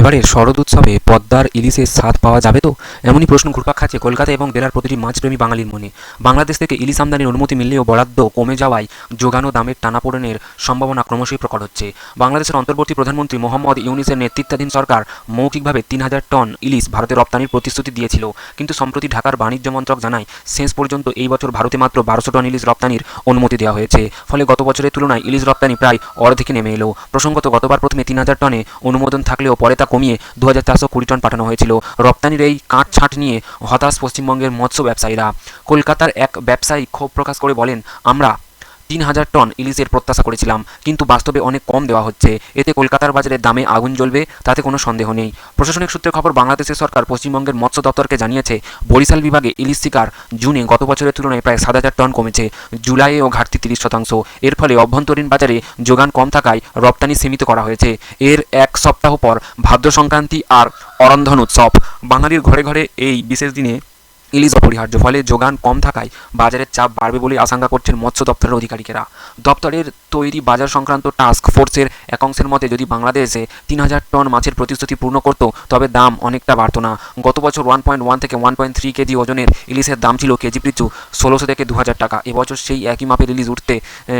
এবারের শরৎ উৎসবে পদ্মার ইলিশের স্বাদ পাওয়া যাবে তো? এমনই প্রশ্ন ঘুরপাক খাচ্ছে কলকাতা এবং জেলার প্রতিটি মাছপ্রেমী বাঙালির মনে। বাংলাদেশ থেকে ইলিশ আমদানির অনুমতি মিললেও বরাদ্দ কমে যাওয়ায় যোগান দামের টানাপোড়েনের সম্ভাবনা ক্রমশই প্রকট হচ্ছে। বাংলাদেশের অন্তর্বর্তী প্রধানমন্ত্রী মোহাম্মদ ইউনিসের নেতৃত্বাধীন সরকার মৌখিকভাবে তিন হাজার টন ইলিশ ভারতে রপ্তানির প্রতিশ্রুতি দিয়েছিল। কিন্তু সম্প্রতি ঢাকার বাণিজ্য মন্ত্রক জানায়, শেষ পর্যন্ত এই বছর ভারতে মাত্র বারোশো টন ইলিশ রপ্তানির অনুমতি দেওয়া হয়েছে। ফলে গত বছরের তুলনায় ইলিশ রপ্তানি প্রায় অর্ধেকে নেমে এলো। প্রসঙ্গত গতবার প্রথমে তিন হাজার টনে অনুমোদন থাকলেও পরে কমিয়ে দু হাজার চারশো কুড়ি টন পাঠানো হয়েছিল। রপ্তানির এই কাঁট ছাঁট নিয়ে হতাশ পশ্চিমবঙ্গের মৎস্য ব্যবসায়ীরা। কলকাতার এক ব্যবসায়ী ক্ষোভ প্রকাশ করে বলেন, আমরা তিন হাজার টন ইলিশের প্রত্যাশা করেছিলাম, কিন্তু বাস্তবে অনেক কম দেওয়া হচ্ছে। এতে কলকাতার বাজারে দামে আগুন জ্বলবে, তাতে কোনো সন্দেহ নেই। প্রশাসনিক সূত্রের খবর, বাংলাদেশের সরকার পশ্চিমবঙ্গের মৎস্য দপ্তরকে জানিয়েছে, বরিশাল বিভাগে ইলিশ শিকার জুনে গত বছরের তুলনায় প্রায় সাত হাজার টন কমেছে, জুলাইয়েও ঘাটতি তিরিশ শতাংশ। এর ফলে অভ্যন্তরীণ বাজারে যোগান কম থাকায় রপ্তানি সীমিত করা হয়েছে। এর এক সপ্তাহ পর ভাদ্র সংক্রান্তি আর অরন্ধন উৎসব। বাঙালির ঘরে ঘরে এই বিশেষ দিনে ইলিশ অপরিহার্য, ফলে যোগান কম থাকায় বাজারের চাপ বাড়বে বলে আশঙ্কা করছেন মৎস্য দপ্তরের আধিকারিকেরা দপ্তরের তৈরি বাজার সংক্রান্ত টাস্ক ফোর্সের একাংশের মতে, যদি বাংলাদেশে তিন হাজার টন মাছের প্রতিশ্রুতি পূর্ণ করত, তবে দাম অনেকটা বাড়তো না। গত বছর ওয়ান পয়েন্ট ওয়ান থেকে ওয়ান পয়েন্ট থ্রি কেজি ওজনের ইলিশের দাম ছিল কেজি পিছু ষোলোশো থেকে দু হাজার টাকা। এবছর সেই একই মাপের ইলিশ উঠতে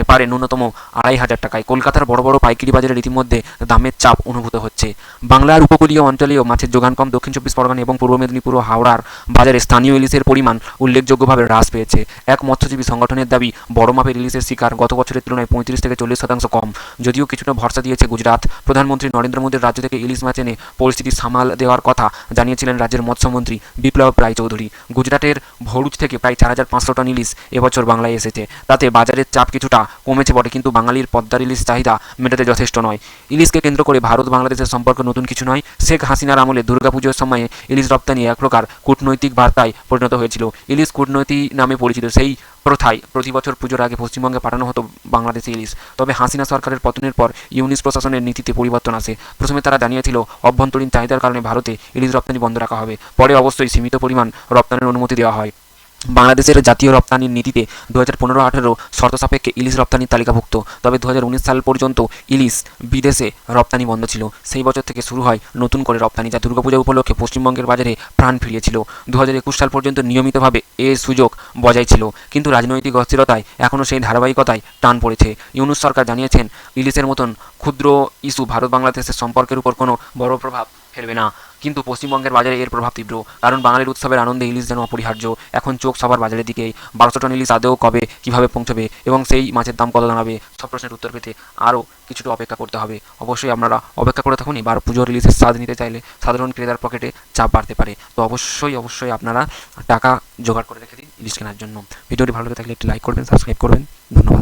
পারে ন্যূনতম আড়াই হাজার টাকায়। কলকাতার বড় বড় পাইকারি বাজারে রীতিমধ্যে দামের চাপ অনুভূত হচ্ছে। বাংলার উপকূলীয় অঞ্চলেও মাছের যোগান কম দক্ষিণ চব্বিশ পরগনা এবং পূর্ব মেদিনীপুর ও হাওড়ার বাজারে স্থানীয় ইলিশের পরিমাণ উল্লেখযোগ্যভাবে হ্রাস পেয়েছে। এক মৎস্যজীবী সংগঠনের দাবি, বড় মাপের ইলিশের শিকার গত বছরের তুলনায় পঁয়ত্রিশ থেকে চল্লিশ শতাংশ কম। যদিও কিছুটা ভরসা দিয়েছে গুজরাট। প্রধানমন্ত্রী নরেন্দ্র মোদীর রাজ্য থেকে ইলিশ মাছ এনে পরিস্থিতি সামাল দেওয়ার কথা জানিয়েছিলেন রাজ্যের মৎস্যমন্ত্রী বিপ্লব রায়চৌধুরী গুজরাটের ভরুচ থেকে প্রায় চার হাজার পাঁচশো টন ইলিশ এবছর বাংলায় এসেছে। তাতে বাজারের চাপ কিছুটা কমেছে বটে, কিন্তু বাঙালির পদ্মার ইলিশ চাহিদা মেটাতে যথেষ্ট নয়। ইলিশকে কেন্দ্র করে ভারত বাংলাদেশের সম্পর্ক নতুন কিছু নয়। শেখ হাসিনার আমলে দুর্গাপুজোর সময়ে ইলিশ রপ্তানি এক প্রকার কূটনৈতিক বার্তায় পরিণত হয়েছিল। ইলিশ কূটনৈতি নামে পরিচিত সেই প্রথায় প্রতি বছর পুজোর আগে পশ্চিমবঙ্গে পাঠানো হতো বাংলাদেশে ইলিশ। তবে হাসিনা সরকারের পতনের পর ইউনিস প্রশাসনের নীতিতে পরিবর্তন আসে। প্রথমে তারা জানিয়েছিল, অভ্যন্তরীণ চাহিদার কারণে ভারতে ইলিশ রপ্তানি বন্ধ রাখা হবে। পরে অবশ্যই সীমিত পরিমাণ রপ্তানির অনুমতি দেওয়া হয়। বাংলাদেশের জাতীয় রপ্তানির নীতিতে দু হাজার পনেরো আঠেরো শর্ত সাপেক্ষে ইলিশ রপ্তানির তালিকাভুক্ত। তবে দু হাজার উনিশ সাল পর্যন্ত ইলিশ বিদেশে রপ্তানি বন্ধ ছিল। সেই বছর থেকে শুরু হয় নতুন করে রপ্তানি, যা দুর্গাপূজা উপলক্ষে পশ্চিমবঙ্গের বাজারে প্রাণ ফিরিয়েছিল। দু হাজার একুশ সাল পর্যন্ত নিয়মিতভাবে এ সুযোগ বজায় ছিল। কিন্তু রাজনৈতিক অস্থিরতায় এখনও সেই ধারাবাহিকতায় টান পড়েছে। ইউনুস সরকার জানিয়েছেন, ইলিশের মতন ক্ষুদ্র ইস্যু ভারত বাংলাদেশের সম্পর্কের উপর কোনো বড় প্রভাব ফেলবে না। কিন্তু পশ্চিমবঙ্গের বাজারে এর প্রভাব তীব্র। কারণ বাঙালির উৎসবের আনন্দে ইলিশ যেন অপরিহার্য, এখন চোখ সবার বাজারের দিকেই। বারোশো টন ইলিশ আদেও কবে, কীভাবে পৌঁছবে, এবং সেই মাছের দাম কত দাঁড়াবে, সব প্রশ্নের উত্তর পেতে আরও কিছুটা অপেক্ষা করতে হবে। অবশ্যই আপনারা অপেক্ষা করে থাকুন, এবার পুজোর রিলিজের স্বাদ নিতে চাইলে সাধারণ ক্রেতার পকেটে চাপ বাড়তে পারে। তো অবশ্যই অবশ্যই আপনারা টাকা জোগাড় করে রেখে দিন ইলিশ কেনার জন্য। ভিডিওটি ভালো লেগে থাকলে একটি লাইক করবেন, সাবস্ক্রাইব করবেন। ধন্যবাদ।